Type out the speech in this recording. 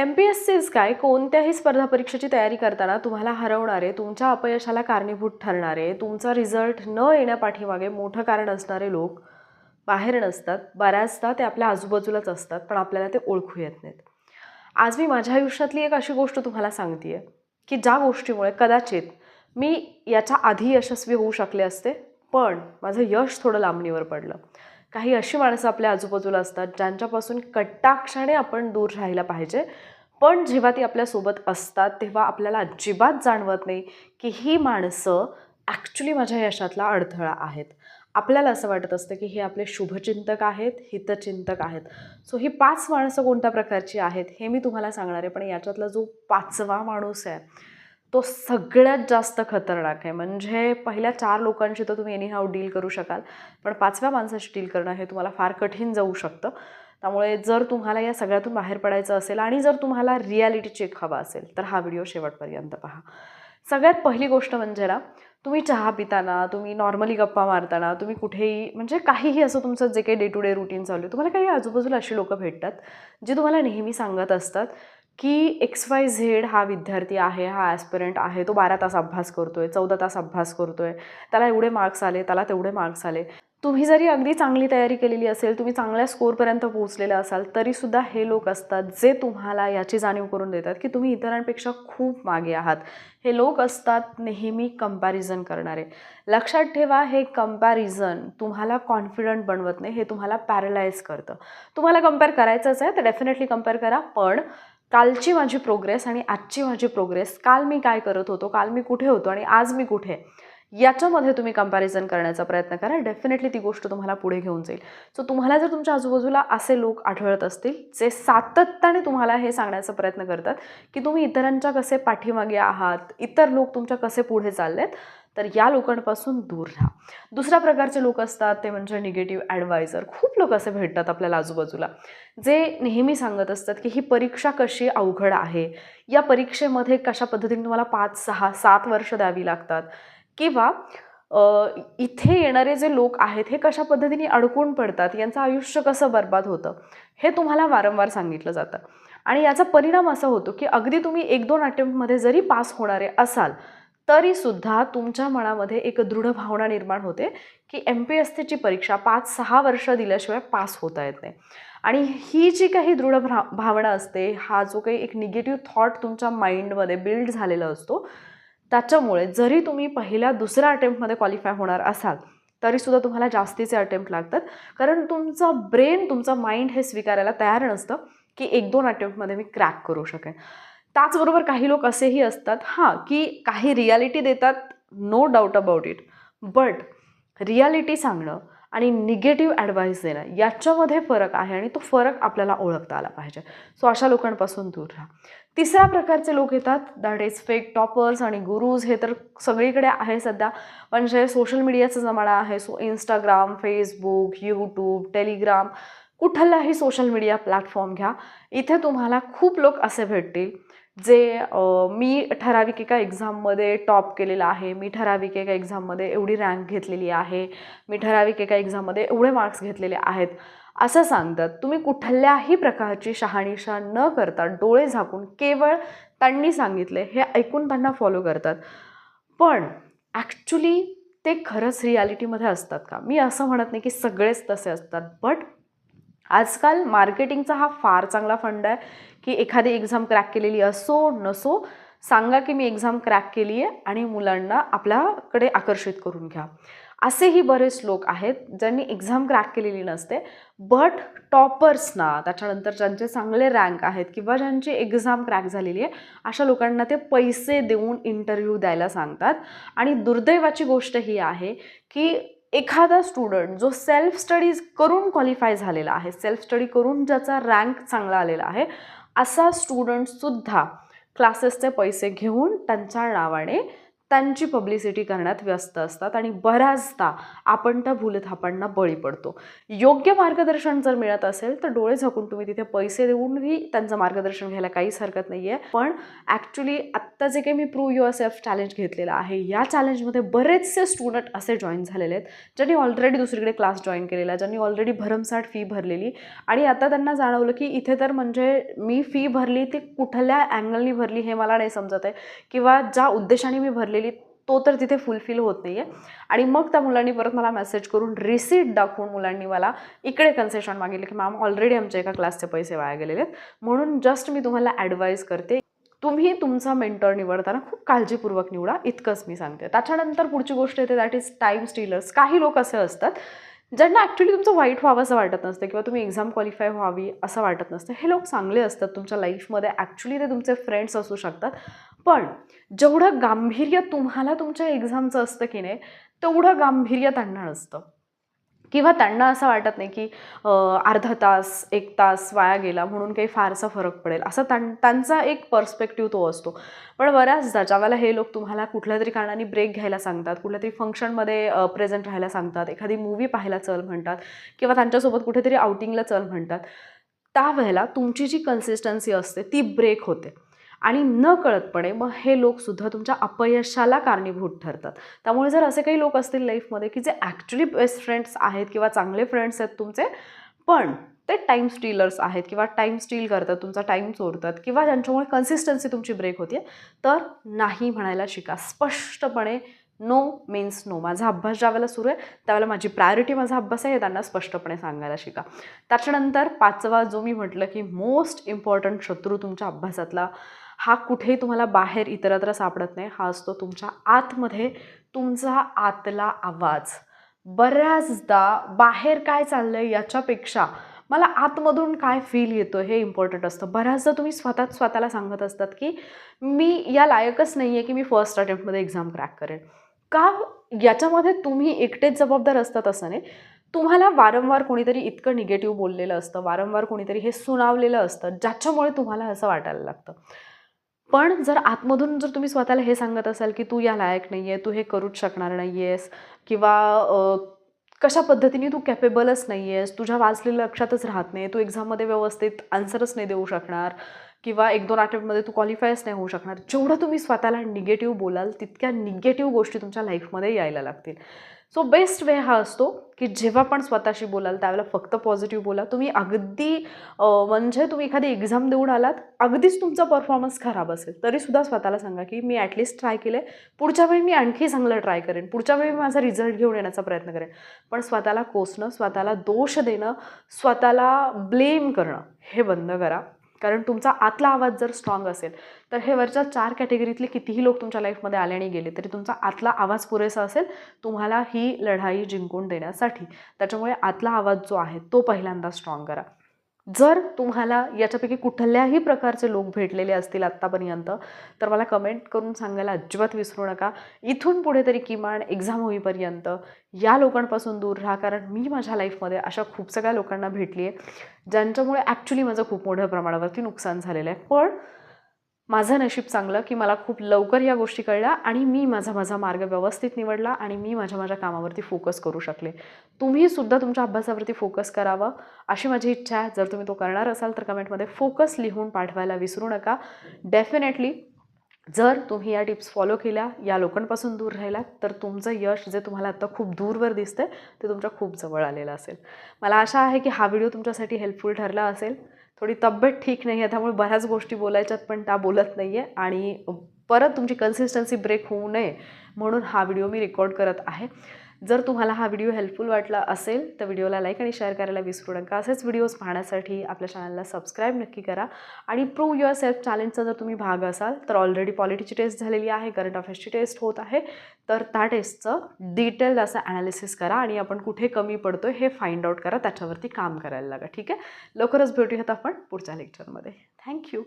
M P S seize काय? कोणत्याही स्पर्धा परीक्षेची तयारी करताना तुम्हाला हरवणारे तुमच्या अपयशाला कारणीभूत ठरणारे तुमचा रिझल्ट न येण्यापाठीमागे मोठं कारण असणारे लोक बाहेर नसतात. बऱ्याचदा ते आपल्या आजूबाजूलाच असतात पण आपल्याला ते ओळखू येत नाहीत. आज मी माझ्या आयुष्यातली एक अशी गोष्ट तुम्हाला सांगते आहे की ज्या गोष्टीमुळे कदाचित मी याच्या आधी यशस्वी होऊ शकले असते पण माझं यश थोडं लांबणीवर पडलं. काही अशी माणसं आपल्या आजूबाजूला असतात ज्यांच्यापासून कट्टाक्षाने आपण दूर राहायला पाहिजे. पण जेव्हा ती आपल्यासोबत असतात तेव्हा आपल्याला अजिबात जाणवत नाही की ही माणसं ॲक्च्युली माझ्या यशातला अडथळा आहेत. आपल्याला असं वाटत असतं की हे आपले शुभचिंतक आहेत हितचिंतक आहेत. सो ही पाच माणसं कोणत्या प्रकारची आहेत हे मी तुम्हाला सांगणार आहे. पण याच्यातला जो पाचवा माणूस आहे तो सगळ्यात जास्त खतरनाक आहे. म्हणजे पहिल्या चार लोकांशी तर तुम्ही एनी हाऊ डील करू शकाल. पण पाचव्या माणसाशी डील करणं हे तुम्हाला फार कठीण जाऊ शकतं. त्यामुळे जर तुम्हाला या सगळ्यातून बाहेर पडायचं असेल आणि जर तुम्हाला रियालिटी चेक हवा असेल तर हा व्हिडिओ शेवटपर्यंत पहा. सगळ्यात पहिली गोष्ट म्हणजे ना तुम्ही चहा पिताना तुम्ही नॉर्मली गप्पा मारताना तुम्ही कुठेही म्हणजे काहीही असं तुमचं जे काही डे टू डे रुटीन चालू आहे तुम्हाला काही आजूबाजूला अशी लोकं भेटतात जे तुम्हाला नेहमी सांगत असतात की एक्स वाय झेड हा विद्यार्थी आहे हा ॲस्पिरंट आहे तो बारा तास अभ्यास करतोय चौदा तास अभ्यास करतोय. त्याला एवढे मार्क्स आले त्याला तेवढे मार्क्स आले. तुम्ही जरी अगदी चांगली तयारी केलेली असेल तुम्ही चांगल्या स्कोरपर्यंत पोहोचलेला असाल तरीसुद्धा हे लोक असतात जे तुम्हाला याची जाणीव करून देतात की तुम्ही इतरांपेक्षा खूप मागे आहात. हे लोक असतात नेहमी कंपॅरिझन करणारे. लक्षात ठेवा हे कंपॅरिझन तुम्हाला कॉन्फिडंट बनवत नाही हे तुम्हाला पॅरलाइज करतं. तुम्हाला कंपेअर करायचंच आहे तर डेफिनेटली कंपेअर करा पण कालची माझी प्रोग्रेस आणि आजची माझी प्रोग्रेस काल मी काय करत होतो? काल मी कुठे होतो? आणि आज मी कुठे? आहे याच्यामध्ये तुम्ही कंपॅरिझन करण्याचा प्रयत्न करा. डेफिनेटली ती गोष्ट तुम्हाला पुढे घेऊन जाईल. सो तुम्हाला जर तुमच्या आजूबाजूला असे लोक आढळत असतील जे सातत्याने तुम्हाला हे सांगण्याचा प्रयत्न करतात की तुम्ही इतरांच्या कसे पाठीमागे आहात इतर लोक तुमच्या कसे पुढे चाललेत तर या लोकांपासून दूर राहा. दुसऱ्या प्रकारचे लोक असतात ते म्हणजे निगेटिव्ह ॲडवायझर खूप लोक असे भेटतात आपल्याला आजूबाजूला जे नेहमी सांगत असतात की ही परीक्षा कशी अवघड आहे? या परीक्षेमध्ये कशा पद्धतीने तुम्हाला पाच सहा सात वर्ष द्यावी लागतात? किंवा इथे येणारे जे लोक आहेत हे कशा पद्धतीने अडकून पडतात? यांचं आयुष्य कसं बर्बाद होतं? हे तुम्हाला वारंवार सांगितलं जातं. आणि याचा परिणाम असा होतो की अगदी तुम्ही एक दोन अटेम्प्टमध्ये जरी पास होणारे असाल तरीसुद्धा तुमच्या मनामध्ये एक दृढ भावना निर्माण होते की एम पी एस सीची परीक्षा पाच सहा वर्ष दिल्याशिवाय पास होता येत नाही. आणि ही जी काही दृढ भा भावना असते हा जो काही एक निगेटिव्ह थॉट तुमच्या माइंडमध्ये बिल्ड झालेला असतो त्याच्यामुळे जरी तुम्ही पहिल्या दुसऱ्या अटेम्प्टमध्ये क्वालिफाय होणार असाल तरीसुद्धा तुम्हाला जास्तीचे अटेम्प्ट लागतात. कारण तुमचा ब्रेन तुमचा माइंड हे स्वीकारायला तयार नसतं की एक दोन अटेम्प्टमध्ये मी क्रॅक करू शकेन. त्याचबरोबर काही लोक असेही असतात हां की काही रियालिटी देतात no doubt about it but reality सांगणं आणि निगेटिव्ह ॲडवाईस देणं याच्यामध्ये फरक आहे आणि तो फरक आपल्याला ओळखता आला पाहिजे. सो अशा लोकांपासून दूर राहा. तिसऱ्या प्रकारचे लोक येतात दॅट इज फेक टॉपर्स आणि गुरुज हे तर सगळीकडे आहे सध्या म्हणजे सोशल मीडियाचा जमाना आहे so Instagram Facebook YouTube Telegram कुठलाही सोशल मीडिया प्लॅटफॉर्म घ्या इथे तुम्हाला खूप लोक असे भेटतील. जे मी ठराविक एका एक्झाममध्ये टॉप केलेलं आहे मी ठराविक एका एक्झाममध्ये एवढी रँक घेतलेली आहे मी ठराविक एका एक्झाममध्ये एवढे मार्क्स घेतलेले आहेत असं सांगतात. तुम्ही कुठल्याही प्रकारची शहानिशा न करता डोळे झाकून केवळ त्यांनी सांगितले हे ऐकून त्यांना फॉलो करतात. पण ॲक्च्युली ते खरंच रियालिटीमध्ये असतात का? मी असं म्हणत नाही की सगळेच तसे असतात बट आजकाल मार्केटिंगचा हा फार चांगला फंड आहे. की एखादी एक्झाम क्रॅक केलेली असो नसो सांगा की मी एक्झाम क्रॅक केली आहे आणि मुलांना आपल्याकडे आकर्षित करून घ्या. असेही बरेच लोक आहेत ज्यांनी एक्झाम क्रॅक केलेली नसते बट टॉपर्सना त्याच्यानंतर ज्यांचे चांगले रँक आहेत किंवा ज्यांची एक्झाम क्रॅक झालेली आहे अशा लोकांना ते पैसे देऊन इंटरव्ह्यू द्यायला सांगतात. आणि दुर्दैवाची गोष्ट ही आहे की एखादा स्टुडंट जो सेल्फ स्टडीज करून क्वालिफाय झालेला आहे सेल्फ स्टडी करून ज्याचा रँक चांगला आलेला आहे असा स्टुडंटसुद्धा क्लासेसचे पैसे घेऊन त्यांच्या नावाने त्यांची पब्लिसिटी करण्यात व्यस्त असतात आणि बऱ्याचदा आपण त्या भूलथापांना बळी पडतो. योग्य मार्गदर्शन जर मिळत असेल तर डोळे झाकून तुम्ही तिथे पैसे देऊनही त्यांचं मार्गदर्शन घ्यायला काहीच हरकत नाही आहे पण ॲक्च्युली आत्ता जे काही मी प्रूव्ह युअर सेल्फ चॅलेंज घेतलेलं आहे या चॅलेंजमध्ये बरेचसे स्टुडंट असे जॉईन झालेले आहेत ज्यांनी ऑलरेडी दुसरीकडे क्लास जॉईन केलेला ज्यांनी ऑलरेडी भरमसाठ फी भरलेली. आणि आता त्यांना जाणवलं की इथे तर म्हणजे मी फी भरली ती कुठल्या अँगलनी भरली हे मला नाही समजत आहे. किंवा ज्या उद्देशाने मी भरलेली तो तर तिथे फुलफिल होत नाही आहे आणि मग त्या मुलांनी परत मला मेसेज करून रिसीट दाखवून मुलांनी मला इकडे कन्सेशन मागितलं की मॅम ऑलरेडी आमच्या एका क्लासचे पैसे वाया गेलेले आहेत. म्हणून जस्ट मी तुम्हाला ॲडवाईज करते तुम्ही तुमचा मेंटर निवडताना खूप काळजीपूर्वक निवडा. इतकंच मी सांगते. त्याच्यानंतर पुढची गोष्ट येते दॅट इज टाईम स्टीलर्स काही लोक असे असतात ज्यांना ॲक्च्युली तुमचं वाईट व्हावं असं वाटत नसतं किंवा तुम्ही एक्झाम क्वालिफाय व्हावी असं वाटत नसतं. हे लोक चांगले असतात तुमच्या लाईफमध्ये ॲक्च्युली ते तुमचे फ्रेंड्स असू शकतात. पण जेवढं गांभीर्य तुम्हाला तुमच्या एक्झामचं असतं की नाही तेवढं गांभीर्य त्यांना नसतं. किंवा त्यांना असं वाटत नाही की अर्धा तास एक तास वाया गेला म्हणून काही फारसा फरक पडेल. असं त्यां त्यांचा एक पर्स्पेक्टिव्ह तो असतो. पण बऱ्याचदा ज्यावेळेला हे लोक तुम्हाला कुठल्या तरी कारणाने ब्रेक घ्यायला सांगतात कुठल्या तरी फंक्शनमध्ये प्रेझेंट राहायला सांगतात एखादी मूवी पाहायला चल म्हणतात किंवा त्यांच्यासोबत कुठेतरी आउटिंगला चल म्हणतात त्यावेळेला तुमची जी कन्सिस्टन्सी असते ती ब्रेक होते. आणि न कळतपणे मग हे लोकसुद्धा तुमच्या अपयशाला कारणीभूत ठरतात. त्यामुळे जर असे काही लोक असतील लाईफमध्ये की जे ॲक्च्युली बेस्ट फ्रेंड्स आहेत किंवा चांगले फ्रेंड्स आहेत तुमचे पण ते टाईम स्टीलर्स आहेत किंवा टाईम स्टील करतात तुमचा टाईम चोरतात किंवा ज्यांच्यामुळे कन्सिस्टन्सी तुमची ब्रेक होते तर नाही म्हणायला शिका. स्पष्टपणे नो मीन्स नो माझा अभ्यास ज्यावेळेला सुरू आहे त्यावेळेला माझी प्रायोरिटी माझा अभ्यास आहे हे त्यांना स्पष्टपणे सांगायला शिका. त्याच्यानंतर पाचवा जो मी म्हटलं की मोस्ट इम्पॉर्टंट शत्रू तुमच्या अभ्यासातला हा कुठेही तुम्हाला बाहेर इतरत्र सापडत नाही. हा असतो तुमच्या आतमध्ये तुमचा आतला आवाज. बऱ्याचदा बाहेर काय चाललं आहे याच्यापेक्षा मला आतमधून काय फील येतो हे इम्पॉर्टंट असतं. बऱ्याचदा तुम्ही स्वतःच स्वतःला सांगत असतात की मी या लायकच नाही आहे की मी फर्स्ट अटेम्प्टमध्ये एक्झाम क्रॅक करेन. का याच्यामध्ये तुम्ही एकटेच जबाबदार असतात असं नाही. तुम्हाला वारंवार कोणीतरी इतकं निगेटिव्ह बोललेलं असतं वारंवार कोणीतरी हे सुनावलेलं असतं ज्याच्यामुळे तुम्हाला असं वाटायला लागतं. पण जर आतमधून जर तुम्ही स्वतःला हे सांगत असाल की तू या लायक नाही आहे तू हे करूच शकणार नाही आहेस किंवा कशा पद्धतीने तू कॅपेबलच नाही आहेस तुझ्या वाचलेलं लक्षातच राहत नाही तू एक्झाममध्ये व्यवस्थित आन्सरच नाही देऊ शकणार किंवा एक दोन अटेम्प्टमध्ये तू क्वालिफायच नाही होऊ शकणार. जेवढं तुम्ही स्वतःला निगेटिव्ह बोलाल तितक्या निगेटिव्ह गोष्टी तुमच्या लाईफमध्ये यायला लागतील. सो बेस्ट वे हा असतो की जेव्हा पण स्वतःशी बोलाल त्यावेळेला फक्त पॉझिटिव्ह बोला. तुम्ही अगदी म्हणजे तुम्ही एखादी एक्झाम देऊन आलात अगदीच तुमचा परफॉर्मन्स खराब असेल. तरीसुद्धा स्वतःला सांगा की मी ॲटलिस्ट ट्राय केले पुढच्या वेळी मी आणखी चांगलं ट्राय करेन. पुढच्या वेळी मी माझा रिझल्ट घेऊन येण्याचा प्रयत्न करेन. पण स्वतःला कोसणं स्वतःला दोष देणं स्वतःला ब्लेम करणं हे बंद करा. कारण तुमचा आतला आवाज जर स्ट्रॉंग असेल तर हे वरच्या चार कॅटेगरीतले कितीही लोक तुमच्या लाईफमध्ये आले आणि गेले तरी तुमचा आतला आवाज पुरेसा असेल तुम्हाला ही लढाई जिंकून देण्यासाठी. त्याच्यामुळे आतला आवाज जो आहे तो पहिल्यांदा स्ट्रॉंग करा. जर तुम्हाला याच्यापैकी कुठल्याही प्रकारचे लोक भेटलेले असतील आत्तापर्यंत तर मला कमेंट करून सांगायला अजिबात विसरू नका. इथून पुढे तरी किमान एक्झाम होईपर्यंत या लोकांपासून दूर राहा कारण मी माझ्या लाईफमध्ये अशा खूप सगळ्या लोकांना भेटली आहे ज्यांच्यामुळे ॲक्च्युली माझं खूप मोठ्या प्रमाणावरती नुकसान झालेलं आहे. पण माझं नशीब चांगलं की मला खूप लवकर या गोष्टी कळल्या आणि मी माझा माझा मार्ग व्यवस्थित निवडला आणि मी माझ्या माझ्या कामावरती फोकस करू शकले. तुम्हीसुद्धा तुमच्या अभ्यासावरती फोकस करावं अशी माझी इच्छा आहे. जर तुम्ही तो करणार असाल तर कमेंटमध्ये फोकस लिहून पाठवायला विसरू नका. डेफिनेटली जर तुम्ही या टिप्स फॉलो केल्या या लोकांपासून दूर राहिलात तर तुमचं यश जे तुम्हाला आत्ता खूप दूरवर दिसतं ते तुमच्या खूप जवळ आलेलं असेल. मला आशा आहे की हा व्हिडिओ तुमच्यासाठी हेल्पफुल ठरला असेल. थोडी तब्येत ठीक नाही आहे त्यामुळे बऱ्याच गोष्टी बोलायच्यात पण त्या बोलत नाही आहे आणि परत तुमची कन्सिस्टन्सी ब्रेक होऊ नये म्हणून हा व्हिडिओ मी रेकॉर्ड करत आहे. जर तुम्हाला हा व्हिडिओ हेल्पफुल वाटला असेल तर व्हिडिओला लाईक आणि शेअर करायला विसरू नका. असेच व्हिडिओज पाहण्यासाठी आपल्या चॅनलला सबस्क्राईब नक्की करा. आणि प्रूव्ह युअर सेल्फ चॅलेंजचा जर तुम्ही भाग असाल तर ऑलरेडी पॉलिटीची टेस्ट झालेली आहे करंट अफेअर्सची टेस्ट होत आहे. तर त्या टेस्टचं डिटेल्ड असं ॲनालिसिस करा आणि आपण कुठे कमी पडतो हे फाइंड आउट करा. त्याच्यावरती काम करायला लागा. ठीक आहे? लवकरच भेटूयात आपण पुढच्या लेक्चरमध्ये थँक्यू